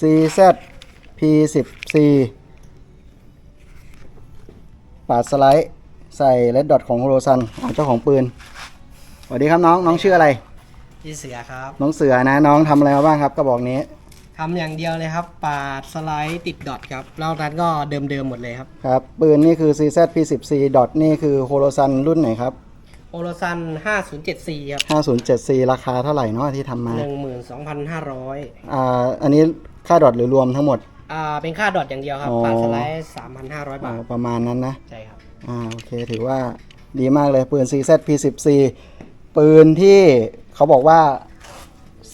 CZ P10C ปาดสไลด์ใส่เลดดอทของโฮโลซันเจ้าของปืนสวัสดีครับน้องน้องชื่ออะไร พี่เสือครับน้องเสือนะน้องทำอะไรมาบ้างครับกระบอกนี้ ทำอย่างเดียวเลยครับ ปาดสไลด์ติดดอทครับแล้วนั้นก็เดิมๆหมดเลยครับ ครับ ปืนนี่คือ CZ P10C ดอทนี่คือโฮโลซันรุ่นไหนครับ โอโลซัน5074ครับ 507C ราคาเท่าไหร่เนาะที่ทำมา12,500อ่าอันนี้ค่าดอทหรือรวมทั้งหมด อ่า เป็นค่าดอทอย่างเดียวครับอ๋อปาดสไลด์3,500บาอ่าท ประมาณนั้นนะ ใช่ครับ อ่าโอเคถือว่าดีมากเลยปืน CZ P10C ปืนที่เขาบอกว่า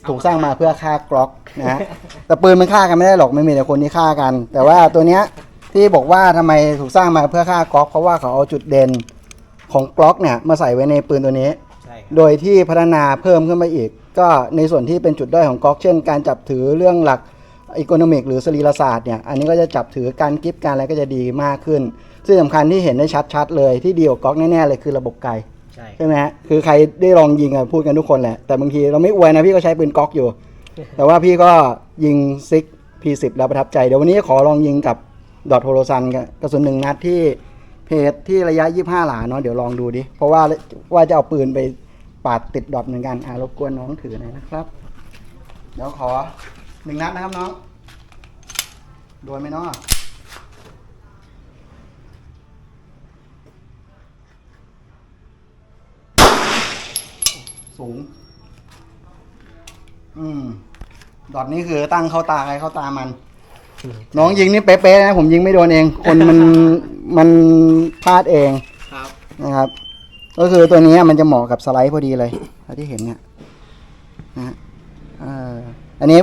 ถูกสร้างมาเพื่อฆ่ากล็อกนะฮะ แต่ปืนมันฆ่ากันไม่ได้หรอกไม่มีแต่คนที่ฆ่ากัน แต่ว่าตัวเนี้ยที่บอกว่าทำไมถูกสร้างมาเพื่อฆ่ากล็อกเพราะว่าเขาเอาจุดเด่น ของกล็อกเนี่ยมาใส่ไว้ในปืนตัวนี้ ใช่ครับโดยที่พัฒนาเพิ่มขึ้นมาอีก ก็ในส่วนที่เป็นจุดด้อยของก๊อกเช่น การจับถือเรื่องหลักอีโคโนมิกหรือสรีรศาสตร์เนี่ยอันนี้ก็จะจับถือการกิฟต์การอะไรก็จะดีมากขึ้น ซึ่งสำคัญที่เห็นได้ชัดๆเลยที่ดีกว่าก๊อกแน่ๆเลยคือระบบไกล ใช่ใช่ไหมฮะคือใครได้ลองยิงอะพูดกันทุกคนแหละ แต่บางทีเราไม่อวยนะพี่ก็ใช้ปืนก๊อกอยู่ แต่ว่าพี่ก็ยิงซิก P10 แล้วประทับใจ เดี๋ยววันนี้ขอลองยิงกับดอทโฮโลซันกระสุนหนึ่งนัดที่ เพจที่ระยะ 25 หลาเนาะเดี๋ยวลองดูดิ เพราะว่าว่าจะเอาปืนไปปาดติดดอทเหมือนกันอ่ารบกวนน้องถือหน่อยนะครับ เดี๋ยวขอหนึ่งนัดนะครับน้อง โดนไหมเนาะสูง อืม ดอทนี้คือตั้งเข้าตาใครเข้าตามัน น้องยิงนี่เป๊ะๆนะ ผมยิงไม่โดนเอง คนมัน มันพลาดเองครับนะครับ ก็คือตัวนี้มันจะเหมาะกับสไลด์พอดีเลยเท่าที่เห็นเนี่ยนะฮะเอ่ออันนี้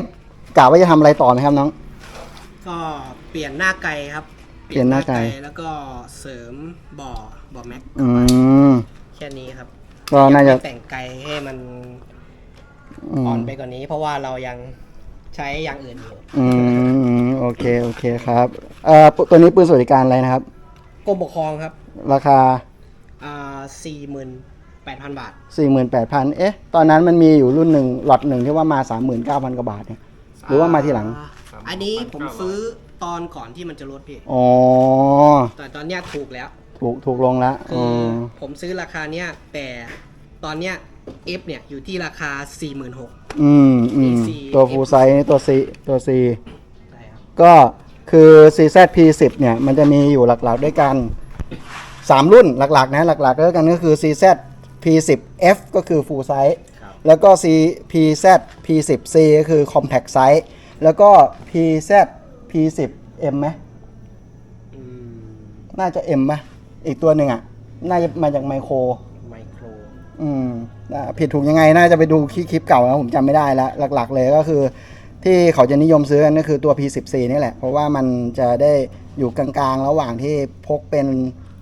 กะว่าจะทำอะไรต่อไหมครับน้อง ก็เปลี่ยนหน้าไกลครับเปลี่ยนหน้าไกลแล้วก็เสริมบ่อบ่อแม็กอืมแค่นี้ครับก็น่าจะยังไม่แต่งไกลให้มันอือ่อมนไปกว่านี้ เพราะว่าเรายังใช้อย่างอื่นอยู่ อืม โอเค โอเคครับ เอ่อปตัวนี้ปืนสวัสดิการอะไรนะครับ กรมปกครองครับ ราคา อ่าสี่หมื่นแปดพันบาท 48,000 เอ๊ะ ตอนนั้นมันมีอยู่รุ่นหนึ่งหลอดหนึ่งที่ว่ามา 39,000 กว่าบาทเนี่ย หรือว่ามาทีหลังอ่อันนี้ผมซื้อตอนก่อนที่มันจะลดพี่ อ๋อ แต่ตอนเนี้ยถูกแล้ว ถูกถูกลงแล้วคืออผมซื้อราคาเนี้ยแต่ตอนเนี้ย F เนี่ยอยู่ที่ราคา 46,000 อืมอืม AC ตัวฟูลไซส์ตัว C ตัว C ใช่ครับก็ คือ CZ P10 เนี่ยมันจะมีอยู่หลักๆด้วยกัน 3 รุ่นหลักๆนะหลักๆด้วยกันก็คือ CZ P10F ก็คือ full size ครับแล้วก็ C PZ P10C ก็คือ compact size แล้วก็ PZ P10M ไหมอืมน่าจะ M ป่ะอีกตัวหนึ่งอะ น่าจะมาจากไมโครไมโครอืมอ่าผิดถูกยังไงน่าจะไปดูคลิปเก่าแล้วผมจำไม่ได้แล้วหลัก ๆ เลยก็คือ ที่เขาจะนิยมซื้อกันก็คือตัว P14 นี่แหละ เพราะว่ามันจะได้อยู่กลางๆ ระหว่างที่พกเป็น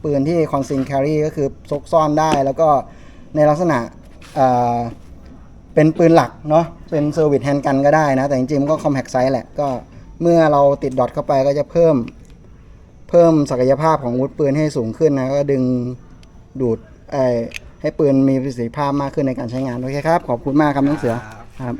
ปืนที่ conceal carry ก็คือซกซ่อนได้ แล้วก็ในลักษณะเป็นปืนหลักเนาะเป็นเซอร์วิสแฮนด์กันก็ได้นะ แต่จริงๆ มันก็ compact size แหละ ก็เมื่อเราติดดอทเข้าไปก็จะเพิ่มเพิ่มศักยภาพของวุธปืนให้สูงขึ้นนะ ก็ดึงดูดให้ปืนมีประสิทธิภาพมากขึ้นในการใช้งาน โอเคครับ ขอบคุณมากครับน้องเสือครับ